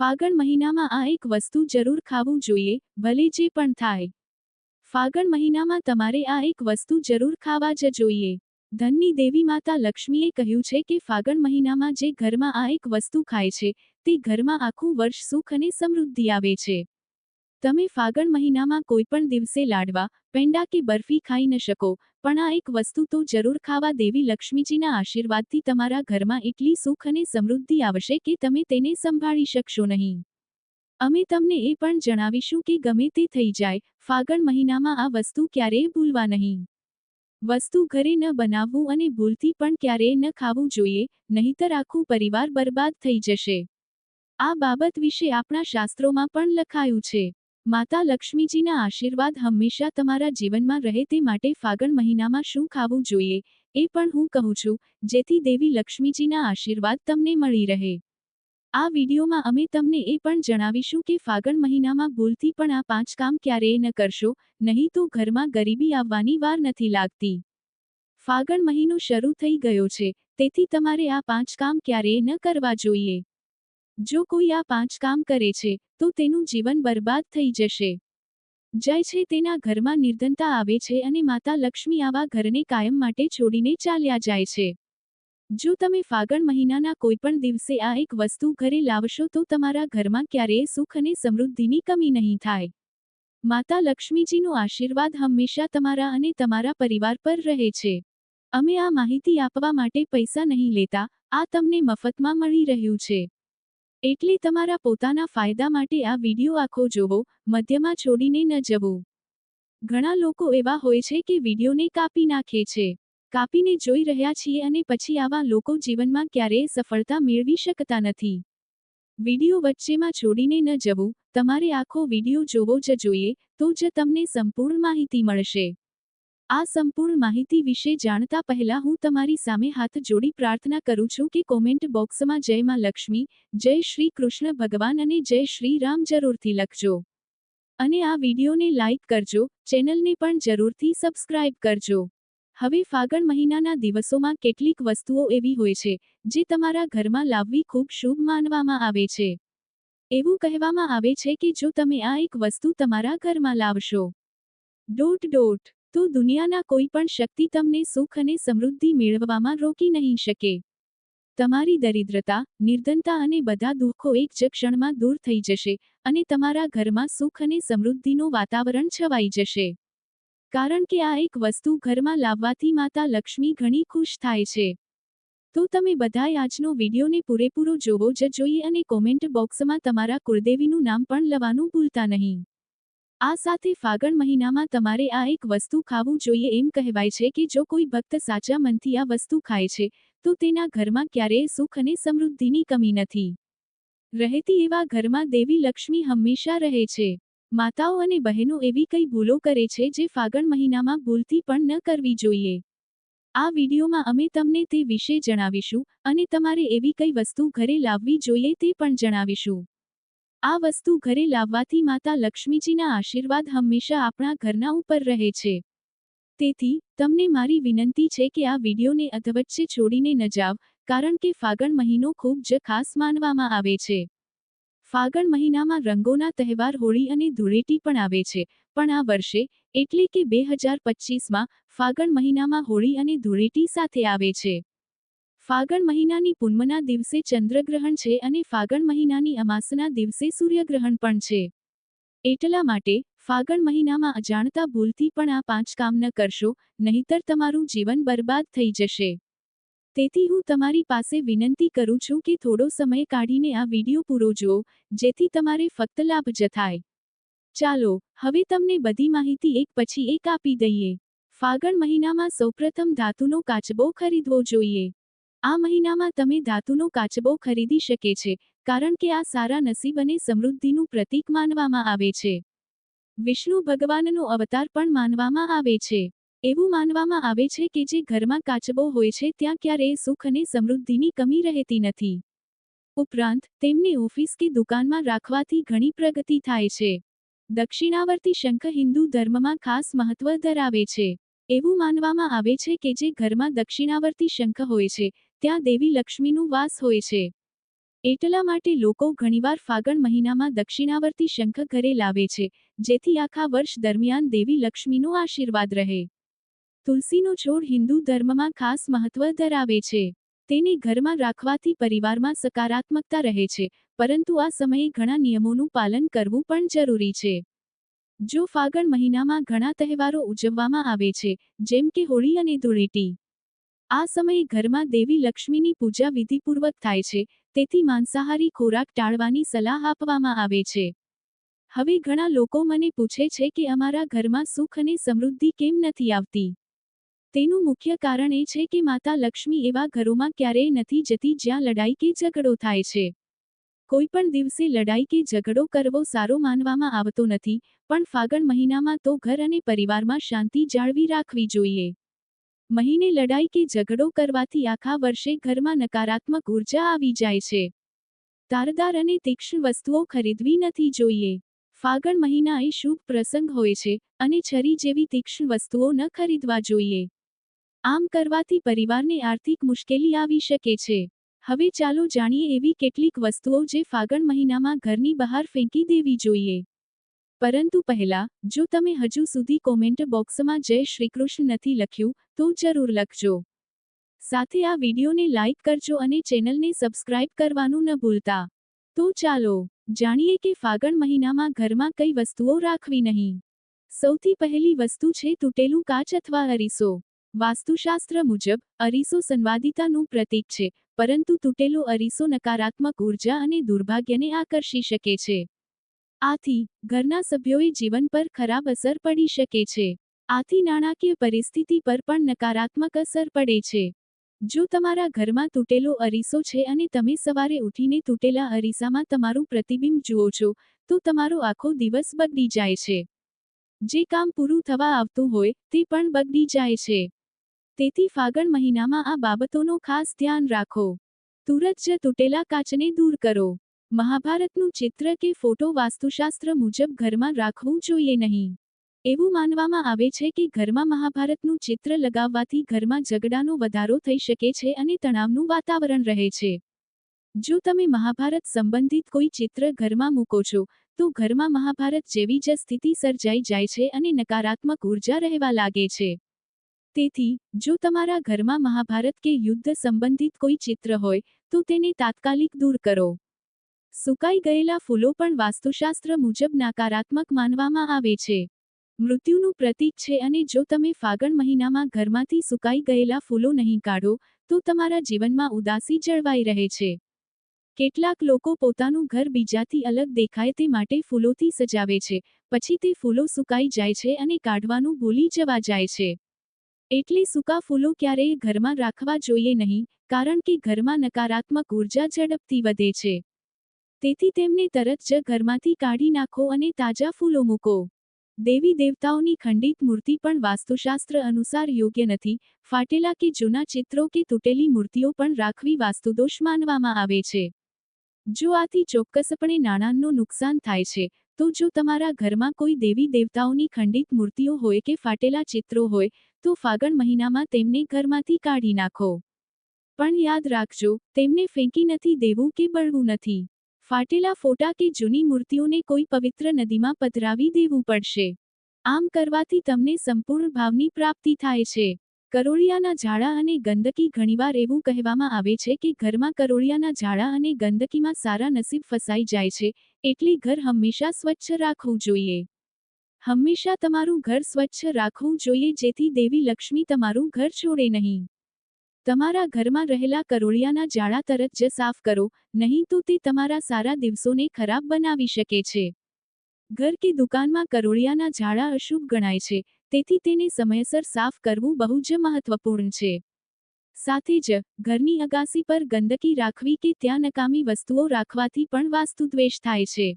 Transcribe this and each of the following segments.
ફાગણ મહિનામાં આ એક વસ્તુ જરૂર ખાવું જોઈએ, ભલે જે પણ થાય. ફાગણ મહિનામાં તમારે આ એક વસ્તુ જરૂર ખાવા જ જોઈએ. ધનની દેવી માતા લક્ષ્મીએ કહ્યું છે કે ફાગણ મહિનામાં જે ઘરમાં આ એક વસ્તુ ખાય છે, તે ઘરમાં આખું વર્ષ સુખ અને સમૃદ્ધિ આવે છે. તમે ફાગણ મહિનામાં કોઈપણ દિવસે લાડવા, પેંડા કે બરફી ખાઈ ન શકો, પણ આ એક વસ્તુ તો જરૂર ખાવા દેવી લક્ષ્મીજીના આશીર્વાદથી તમારા ઘરમાં એટલી સુખ અને સમૃદ્ધિ આવશે કે તમે તેને સંભાળી શકશો નહીં. અમે તમને એ પણ જણાવીશું કે ગમે તે થઈ જાય, ફાગણ મહિનામાં આ વસ્તુ ક્યારેય ભૂલવા નહીં. વસ્તુ ઘરે ન બનાવવું અને ભૂલથી પણ ક્યારેય ન ખાવું જોઈએ, નહીતર આખું પરિવાર બરબાદ થઈ જશે. આ બાબત વિશે આપણા શાસ્ત્રોમાં પણ લખાયું છે. માતા લક્ષ્મીજીના આશીર્વાદ હંમેશા તમારા જીવનમાં રહે તે માટે ફાગણ મહિનામાં શું ખાવું જોઈએ, એ પણ હું કહું છું, જેથી દેવી લક્ષ્મીજીના આશીર્વાદ તમને મળી રહે. આ વિડીયોમાં અમે તમને એ પણ જણાવીશું કે ફાગણ મહિનામાં ભૂલથી પણ આ પાંચ કામ ક્યારેય ન કરશો, નહીં તો ઘરમાં ગરીબી આવવાની વાર નથી લાગતી. ફાગણ મહિનો શરૂ થઈ ગયો છે, તેથી તમારે આ પાંચ કામ ક્યારેય ન કરવા જોઈએ. જો કોઈ આ પાંચ કામ કરે છે, તો તેનું જીવન બરબાદ થઈ જશે. જાય છે તેના ઘરમાં નિર્ધનતા આવે છે અને માતા લક્ષ્મી આવા ઘરને કાયમ માટે છોડીને ચાલ્યા જાય છે. જો તમે ફાગણ મહિનાના કોઈપણ દિવસે આ એક વસ્તુ ઘરે લાવશો તો તમારા ઘરમાં ક્યારેય સુખ અને સમૃદ્ધિની કમી નહીં થાય. માતા લક્ષ્મીજીનો આશીર્વાદ હંમેશા તમારા અને તમારા પરિવાર પર રહે છે. અમે આ માહિતી આપવા માટે પૈસા નહીં લેતા, આ તમને મફતમાં મળી રહ્યું છે. એટલે તમારા પોતાના ફાયદા માટે આ વિડિયો આખો જોવો, મધ્યમાં છોડીને ન જવું. ઘણા લોકો એવા હોય છે કે વિડિયોને કાપી નાખે છે. કાપીને જોઈ રહ્યા છીએ અને પછી આવા લોકો જીવનમાં ક્યારેય સફળતા મેળવી શકતા નથી. વીડિયો વચ્ચેમાં છોડીને ન જવું, તમારે આખો વીડિયો જોવો જ જોઈએ, તો જ તમને સંપૂર્ણ માહિતી મળશે. આ સંપૂર્ણ માહિતી વિશે જાણતા પહેલા હું તમારી સામે હાથ જોડી પ્રાર્થના કરું છું કે કોમેન્ટ બોક્સમાં જય માં લક્ષ્મી, જય શ્રી કૃષ્ણ ભગવાન અને જય શ્રી રામ જરૂરથી લખજો. અને આ વિડીયોને લાઇક કરજો, ચેનલને પણ જરૂરથી સબસ્ક્રાઇબ કરજો. હવે ફાગણ મહિનાના દિવસોમાં કેટલીક વસ્તુઓ એવી હોય છે, જે તમારા ઘરમાં લાવવી ખૂબ શુભ માનવામાં આવે છે. એવું કહેવામાં આવે છે કે જો તમે આ એક વસ્તુ તમારા ઘરમાં લાવશો. ડોટ ડોટ તો દુનિયાના કોઈ પણ શક્તિ તમને સુખ અને સમૃદ્ધિ મેળવવામાં રોકી નહીં શકે. તમારી દરિદ્રતા, નિર્ધનતા અને બધા દુઃખો એક જ ક્ષણમાં દૂર થઈ જશે અને તમારા ઘરમાં સુખ અને સમૃદ્ધિનું વાતાવરણ છવાઈ જશે. કારણ કે આ એક વસ્તુ ઘરમાં લાવવાથી માતા લક્ષ્મી ઘણી ખુશ થાય છે. તો તમે બધાએ આજનો વિડીયોને પૂરેપૂરો જોવો જ જોઈએ અને કોમેન્ટ બોક્સમાં તમારા કુળદેવીનું નામ પણ લવાનું ભૂલતા નહીં. આ સાથે ફાગણ મહિનામાં તમારે આ એક વસ્તુ ખાવું જોઈએ એમ કહેવાય છે કે જો કોઈ ભક્ત સાચા મનથી આ વસ્તુ ખાય છે, તો તેના ઘરમાં ક્યારેય સુખ અને સમૃદ્ધિની કમી નથી. રહેતી એવા ઘરમાં દેવી લક્ષ્મી હંમેશા રહે છે. માતાઓ અને બહેનો એવી કઈ ભૂલો કરે છે જે ફાગણ મહિનામાં ભૂલથી પણ ન કરવી જોઈએ. આ વિડીયોમાં અમે તમને તે વિશે જણાવીશું અને તમારે એવી કઈ વસ્તુ ઘરે લાવવી જોઈએ તે પણ જણાવીશું. આ વસ્તુ ઘરે લાવવાથી માતા લક્ષ્મીજીના આશીર્વાદ હંમેશા આપણા ઘરના ઉપર રહે છે. તેથી, તમને મારી વિનંતી છે કે આ વિડીયોને અધવચ્ચે છોડીને ન જાવ, કારણ કે ફાગણ મહિનો ખૂબ જ ખાસ માનવામાં આવે છે. ફાગણ મહિનામાં રંગોના તહેવાર હોળી અને ધૂળેટી પણ આવે છે, પણ આ વર્ષે, એટલે કે બે હજાર પચીસમાં, ફાગણ મહિનામાં હોળી અને ધૂળેટી સાથે આવે છે. ફાગણ મહિનાની પૂનમના દિવસે ચંદ્રગ્રહણ છે અને ફાગણ મહિનાની અમાસના દિવસે સૂર્યગ્રહણ પણ છે. એટલા માટે, ફાગણ મહિનામાં અજાણતા ભૂલથી પણ આ પાંચ કામ ન કરશો, નહીતર તમારું જીવન બરબાદ થઈ જશે. તેથી હું તમારી પાસે વિનંતી કરું છું કે થોડો સમય કાઢીને આ વીડિયો પૂરો જુઓ, જેથી તમારે ફક્ત લાભ જ થાય. ચાલો, હવે તમને બધી માહિતી એક પછી એક આપી દઈએ. ફાગણ મહિનામાં સૌપ્રથમ ધાતુનો કાચબો ખરીદવો જોઈએ. આ મહિનામાં તમે ધાતુનો કાચબો ખરીદી શકે છે, કારણ કે આ સારા નસીબ અને સમૃદ્ધિનું પ્રતીક માનવામાં આવે છે. વિષ્ણુ ભગવાનનો અવતાર પણ માનવામાં આવે છે. એવું માનવામાં આવે છે કે જે ઘરમાં કાચબો હોય છે ત્યાં ક્યારેય સુખ અને સમૃદ્ધિની કમી રહેતી નથી. ઉપરાંત, તેમને ઓફિસ કે દુકાનમાં રાખવાથી ઘણી પ્રગતિ થાય છે. દક્ષિણાવર્તી શંખ હિન્દુ ધર્મમાં ખાસ મહત્વ ધરાવે છે. એવું માનવામાં આવે છે કે જે ઘરમાં દક્ષિણાવર્તી શંખ હોય છે ત્યાં દેવી લક્ષ્મીનું વાસ હોય છે. એટલા માટે લોકો ઘણીવાર ફાગણ મહિનામાં દક્ષિણાવર્તી શંખ ઘરે લાવે છે, જેથી આખા વર્ષ દરમિયાન દેવી લક્ષ્મીનો આશીર્વાદ રહે. તુલસીનો છોડ હિન્દુ ધર્મમાં ખાસ મહત્વ ધરાવે છે. તેને ઘરમાં રાખવાથી પરિવારમાં સકારાત્મકતા રહે છે, પરંતુ આ સમયે ઘણા નિયમોનું પાલન કરવું પણ જરૂરી છે. જો ફાગણ મહિનામાં ઘણા તહેવારો ઉજવવામાં આવે છે, જેમ કે હોળી અને ધૂળેટી આ સમયે ઘરમાં દેવી લક્ષ્મીની પૂજા વિધિપૂર્વક થાય છે, તેથી માંસાહારી ખોરાક ટાળવાની સલાહ આપવામાં આવે છે. હવે ઘણા લોકો મને પૂછે છે કે અમારા ઘરમાં સુખ અને સમૃદ્ધિ કેમ નથી આવતી? તેનું મુખ્ય કારણ એ છે કે માતા લક્ષ્મી એવા ઘરોમાં ક્યારેય નથી જતી જ્યાં લડાઈ કે ઝઘડો થાય છે. કોઈપણ દિવસે લડાઈ કે ઝઘડો કરવો સારો માનવામાં આવતો નથી, પણ ફાગણ મહિનામાં તો ઘર અને પરિવારમાં શાંતિ જાળવી રાખવી જોઈએ. મહિને લડાઈ કે ઝઘડો કરવાથી આખા વર્ષે ઘરમાં નકારાત્મક ઊર્જા આવી જાય છે. તારદાર અને તીક્ષ્ણ વસ્તુઓ ખરીદવી નથી જોઈએ. ફાગણ મહિના એ શુભ પ્રસંગ હોય છે અને છરી જેવી તીક્ષ્ણ વસ્તુઓ ન ખરીદવા જોઈએ. આમ કરવાથી પરિવારને આર્થિક મુશ્કેલી આવી શકે છે. હવે ચાલો જાણીએ એવી કેટલીક વસ્તુઓ જે ફાગણ મહિનામાં ઘરની બહાર ફેંકી દેવી જોઈએ. પરંતુ પહેલા, જો તમે હજુ સુધી કોમેન્ટ બોક્સમાં જય શ્રીકૃષ્ણ નથી લખ્યું, તો જરૂર લખજો. સાથે આ વિડીયોને લાઇક કરજો અને ચેનલને સબસ્ક્રાઇબ કરવાનું ન ભૂલતા. તો ચાલો, જાણીએ કે ફાગણ મહિનામાં ઘરમાં કઈ વસ્તુઓ રાખવી નહીં. સૌથી પહેલી વસ્તુ છે તૂટેલું કાચ અથવા અરીસો. વાસ્તુશાસ્ત્ર મુજબ, અરીસો સંવાદિતાનું પ્રતીક છે, પરંતુ તૂટેલો અરીસો નકારાત્મક ઊર્જા અને દુર્ભાગ્યને આકર્ષી શકે છે. આથી, ઘરના સભ્યોએ જીવન પર ખરાબ અસર પડી શકે છે. આથી નાણાકીય પરિસ્થિતિ પર પણ નકારાત્મક અસર પડે છે. જો તમારા ઘરમાં તૂટેલો અરીસો છે અને તમે સવારે ઉઠીને તૂટેલા અરીસામાં તમારું પ્રતિબિંબ જુઓ છો, તો તમારો આખો દિવસ બગડી જાય છે. જે કામ પૂરું થવા આવતું હોય, તે પણ બગડી જાય છે. તેથી ફાગણ મહિનામાં આ બાબતોનો ખાસ ધ્યાન રાખો. તુરત જ તૂટેલા કાચને દૂર કરો. મહાભારતનું ચિત્ર કે ફોટો વાસ્તુશાસ્ત્ર મુજબ ઘરમાં રાખવું જોઈએ નહીં. એવું માનવામાં આવે છે કે ઘરમાં મહાભારતનું ચિત્ર લગાવવાથી ઘરમાં ઝઘડાનો વધારો થઈ શકે છે અને તણાવનું વાતાવરણ રહે છે. જો તમે મહાભારત સંબંધિત કોઈ ચિત્ર ઘરમાં મૂકો છો, તો ઘરમાં મહાભારત જેવી જ સ્થિતિ સર્જાઈ જાય છે અને નકારાત્મક ઊર્જા રહેવા લાગે છે. તેથી, જો તમારા ઘરમાં મહાભારત કે યુદ્ધ સંબંધિત કોઈ ચિત્ર હોય, તો તેને તાત્કાલિક દૂર કરો. સુકાઈ ગયેલા ફૂલો પણ વાસ્તુશાસ્ત્ર મુજબ નકારાત્મક માનવામાં આવે છે. મૃત્યુનું પ્રતીક છે અને જો તમે ફાગણ મહિનામાં ઘરમાંથી સુકાઈ ગયેલા ફૂલો નહીં કાઢો, તો તમારા જીવનમાં ઉદાસી જળવાઈ રહે છે. કેટલાક લોકો પોતાનું ઘર બીજાથી અલગ દેખાય તે માટે ફૂલોથી સજાવે છે, પછી તે ફૂલો સુકાઈ જાય છે અને કાઢવાનું ભૂલી જવા જાય છે. એટલે સૂકા ફૂલો ક્યારેય ઘરમાં રાખવા જોઈએ નહીં, કારણ કે ઘરમાં નકારાત્મક ઊર્જા ઝડપથી વધે છે. તેથી તેમને તરત જ ઘરમાંથી કાઢી નાખો અને તાજા ફૂલો મૂકો. દેવી દેવતાઓની ખંડિત મૂર્તિ પણ વાસ્તુશાસ્ત્ર અનુસાર યોગ્ય નથી, ફાટેલા કે જૂના ચિત્રો કે તૂટેલી મૂર્તિઓ પણ રાખવી વાસ્તુદોષ માનવામાં આવે છે. જો આથી ચોક્કસપણે નાણાંનું નુકસાન થાય છે, તો જો તમારા ઘરમાં કોઈ દેવી દેવતાઓની ખંડિત મૂર્તિઓ હોય કે ફાટેલા ચિત્રો હોય, તો ફાગણ મહિનામાં તેમને ઘરમાંથી કાઢી નાખો. પણ યાદ રાખજો, તેમને ફેંકી નથી દેવું કે બળવું નથી. ફાટેલા ફોટા કે જૂની મૂર્તિઓને કોઈ પવિત્ર નદીમાં પધરાવી દેવું પડશે. આમ કરવાથી તમને સંપૂર્ણ ભાવની પ્રાપ્તિ થાય છે. કરોળિયાના ઝાડા અને ગંદકી ઘણીવાર એવું કહેવામાં આવે છે કે ઘરમાં કરોળિયાના ઝાડા અને ગંદકીમાં સારા નસીબ ફસાઈ જાય છે, એટલે ઘર હંમેશા સ્વચ્છ રાખવું જોઈએ. હંમેશા તમારું ઘર સ્વચ્છ રાખવું જોઈએ જેથી દેવી લક્ષ્મી તમારું ઘર છોડે નહીં. તમારા ઘરમાં રહેલા કરોળિયાના જાળા તરત જ સાફ કરો, નહીં તો તે તમારા સારા દિવસોને ખરાબ બનાવી શકે છે. ઘર કે દુકાનમાં કરોળિયાના ઝાડા અશુભ ગણાય છે, તેથી તેને સમયસર સાફ કરવું બહુ જ મહત્વપૂર્ણ છે. સાથે જ, ઘરની અગાસી પર ગંદકી રાખવી કે ત્યાં નકામી વસ્તુઓ રાખવાથી પણ વાસ્તુદ્વેષ થાય છે.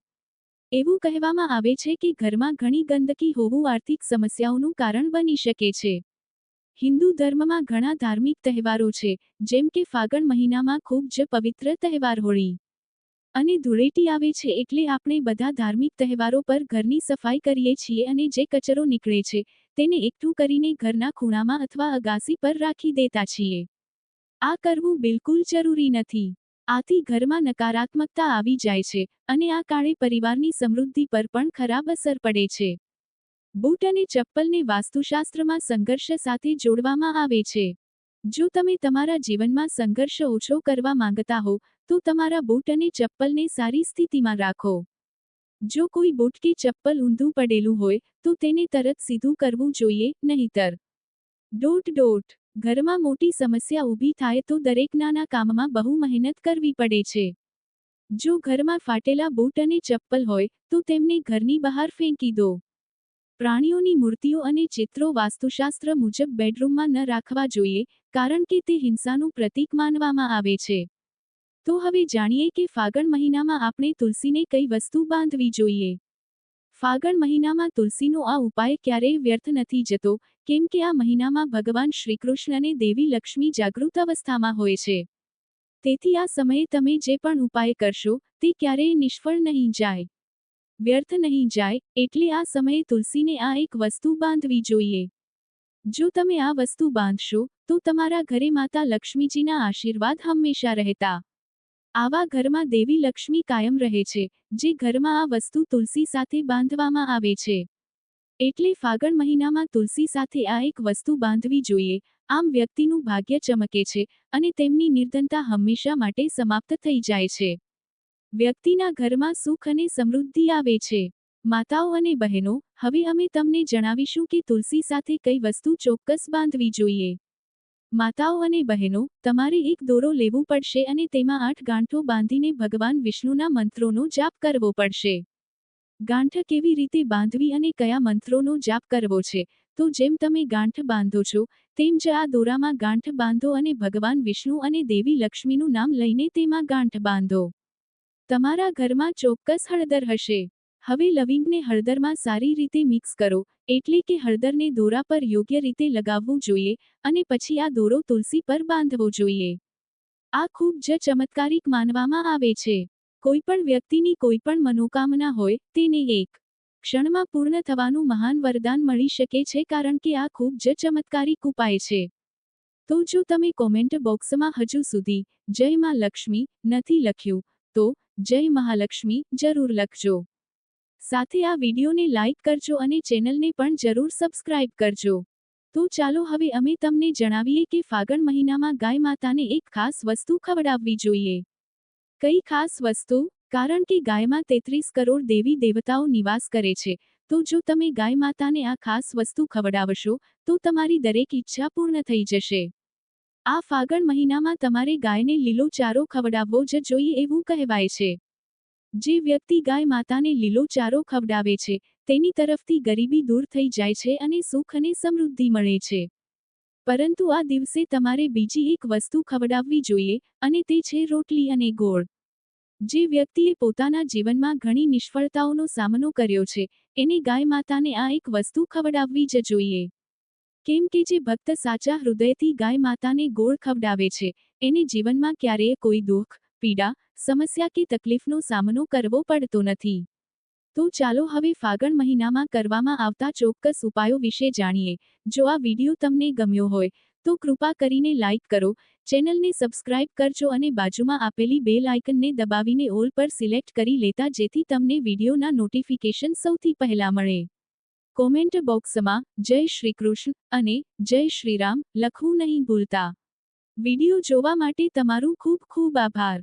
એવું કહેવામાં આવે છે કે ઘરમાં ઘણી ગંદકી હોવું આર્થિક સમસ્યાઓનું કારણ બની શકે છે. હિન્દુ ધર્મમાં ઘણા ધાર્મિક તહેવારો છે, જેમ કે ફાગણ મહિનામાં ખૂબ જ પવિત્ર તહેવાર હોળી. અને ધૂળેટી આવે છે એટલે આપણે બધા ધાર્મિક તહેવારો પર ઘરની સફાઈ કરીએ છીએ અને જે કચરો નીકળે છે, તેને એકઠું કરીને ઘરના ખૂણામાં અથવા અગાસી પર રાખી દેતા છીએ. આ કરવું બિલકુલ જરૂરી નથી. આથી ઘરમાં નકારાત્મકતા આવી જાય છે, અને આ કાળે પરિવારની સમૃદ્ધિ પર પણ ખરાબ અસર પડે છે. બૂટ અને ચપ્પલને વાસ્તુશાસ્ત્રમાં સંઘર્ષ સાથે જોડવામાં આવે છે. જો તમે તમારા જીવનમાં સંઘર્ષ ઓછો કરવા માંગતા હો, તો તમારા બૂટ અને ચપ્પલને સારી સ્થિતિમાં રાખો. જો કોઈ બૂટ કે ચપ્પલ ઊંધું પડેલું હોય, તો તેને તરત સીધું કરવું જોઈએ, નહીતર. Dot dot. ઘરમાં મોટી સમસ્યા ઊભી થાય તો દરેક નાના કામમાં બહુ મહેનત કરવી પડે છે. જો ઘરમાં ફાટેલા બૂટ અને ચપ્પલ હોય, તો તેમને ઘરની બહાર ફેંકી દો. પ્રાણીઓની મૂર્તિઓ અને ચિત્રો વાસ્તુશાસ્ત્ર મુજબ બેડરૂમમાં ન રાખવા જોઈએ, કારણ કે તે હિંસાનું પ્રતીક માનવામાં આવે છે. તો હવે જાણીએ કે ફાગણ મહિનામાં આપણે તુલસીને કઈ વસ્તુ બાંધવી જોઈએ? ફાગણ મહિનામાં તુલસીનો આ ઉપાય ક્યારેય વ્યર્થ નથી જતો, કેમ કે આ મહિનામાં ભગવાન શ્રીકૃષ્ણ અને દેવી લક્ષ્મી જાગૃત અવસ્થામાં હોય છે. તેથી આ સમયે તમે જે પણ ઉપાય કરશો, તે ક્યારેય નિષ્ફળ નહીં જાય. વ્યર્થ નહીં જાય, એટલે આ સમયે તુલસીને આ એક વસ્તુ બાંધવી જોઈએ. જો તમે આ વસ્તુ બાંધશો, તો તમારા ઘરે માતા લક્ષ્મીજીના આશીર્વાદ હંમેશા રહેતા. આવા ઘરમાં દેવી લક્ષ્મી કાયમ રહે છે, જે ઘરમાં આ વસ્તુ તુલસી સાથે બાંધવામાં આવે છે. એટલે ફાગણ મહિનામાં તુલસી સાથે આ એક વસ્તુ બાંધવી જોઈએ, આમ વ્યક્તિનું ભાગ્ય ચમકે છે, અને તેમની નિર્ધનતા હંમેશા માટે સમાપ્ત થઈ જાય છે. વ્યક્તિના ઘરમાં સુખ અને સમૃદ્ધિ આવે છે. માતાઓ અને બહેનો, હવે અમે તમને જણાવીશું કે તુલસી સાથે કઈ વસ્તુ ચોક્કસ બાંધવી જોઈએ. માતાઓ અને બહેનો, તમારે એક દોરો લેવું પડશે અને તેમાં આઠ ગાંઠો બાંધીને ભગવાન વિષ્ણુના મંત્રોનો જાપ કરવો પડશે. ગાંઠ કેવી રીતે બાંધવી અને કયા મંત્રોનો જાપ કરવો છે? તો જેમ તમે ગાંઠ બાંધો છો, તેમ જ આ દોરામાં ગાંઠ બાંધો અને ભગવાન વિષ્ણુ અને દેવી લક્ષ્મીનું નામ લઈને તેમાં ગાંઠ બાંધો. તમારા ઘરમાં ચોક્કસ હળદર હશે. હવે લવિંગને હળદરમાં સારી રીતે મિક્સ કરો, એટલે કે હળદરને દોરા પર યોગ્ય રીતે લગાવવું જોઈએ અને પછી આ દોરો તુલસી પર બાંધવો જોઈએ. આ ખૂબ જ ચમત્કારિક માનવામાં આવે છે. કોઈપણ વ્યક્તિની કોઈપણ મનોકામના હોય, તેને એક ક્ષણમાં પૂર્ણ થવાનું મહાન વરદાન મળી શકે છે કારણ કે આ ખૂબ જ ચમત્કારિક ઉપાય છે. તો જો તમે કોમેન્ટ બોક્સમાં હજુ સુધી જય માં લક્ષ્મી નથી લખ્યું, તો જય મહાલક્ષ્મી, જરૂર લખજો. સાથે આ વિડીયોને લાઇક કરજો અને ચેનલને પણ જરૂર સબસ્ક્રાઇબ કરજો. તો ચાલો હવે અમે તમને જણાવીએ કે ફાગણ મહિનામાં ગાય માતાને એક ખાસ વસ્તુ ખવડાવવી જોઈએ. કઈ ખાસ વસ્તુ? કારણ કે ગાયમાં તેત્રીસ કરોડ દેવી દેવતાઓ નિવાસ કરે છે. તો જો તમે ગાય માતાને આ ખાસ વસ્તુ ખવડાવશો, તો તમારી દરેક ઈચ્છા પૂર્ણ થઈ જશે. આ ફાગણ મહિનામાં તમારે ગાયને લીલો ચારો ખવડાવવો જ જોઈએ એવું કહેવાય છે. જે વ્યક્તિ ગાય માતાને લીલો ચારો ખવડાવે છે, તેની તરફથી ગરીબી દૂર થઈ જાય છે અને સુખ અને સમૃદ્ધિ મળે છે. પરંતુ આ દિવસે તમારે બીજી એક વસ્તુ ખવડાવવી જોઈએ, અને તે છે રોટલી અને ગોળ. જે વ્યક્તિએ પોતાના જીવનમાં ઘણી નિષ્ફળતાઓનો સામનો કર્યો છે, એને ગાય માતાને આ એક વસ્તુ ખવડાવવી જ જોઈએ. કેમ કે જે ભક્ત સાચા હૃદયથી ગાય માતાને ગોળ ખવડાવે છે, એને જીવનમાં ક્યારેય કોઈ દુઃખ, પીડા, સમસ્યા કે તકલીફનો સામનો કરવો પડતો નથી. તો ચાલો હવે ફાગણ મહિનામાં કરવામાં આવતા ચોક્કસ ઉપાયો વિશે જાણીએ. જો આ વીડિયો તમને ગમ્યો હોય, તો કૃપા કરીને લાઇક કરો, ચેનલને સબસ્ક્રાઇબ કરજો અને બાજુમાં આપેલી બે લાઇકનને દબાવીને ઓલ પર સિલેક્ટ કરી લેતા જેથી તમને વિડીયોના નોટિફિકેશન સૌથી પહેલા મળે. કોમેન્ટ બોક્સમાં જય શ્રી કૃષ્ણ અને જય શ્રીરામ લખવું નહીં ભૂલતા. વીડિયો જોવા માટે તમારું ખૂબ ખૂબ આભાર.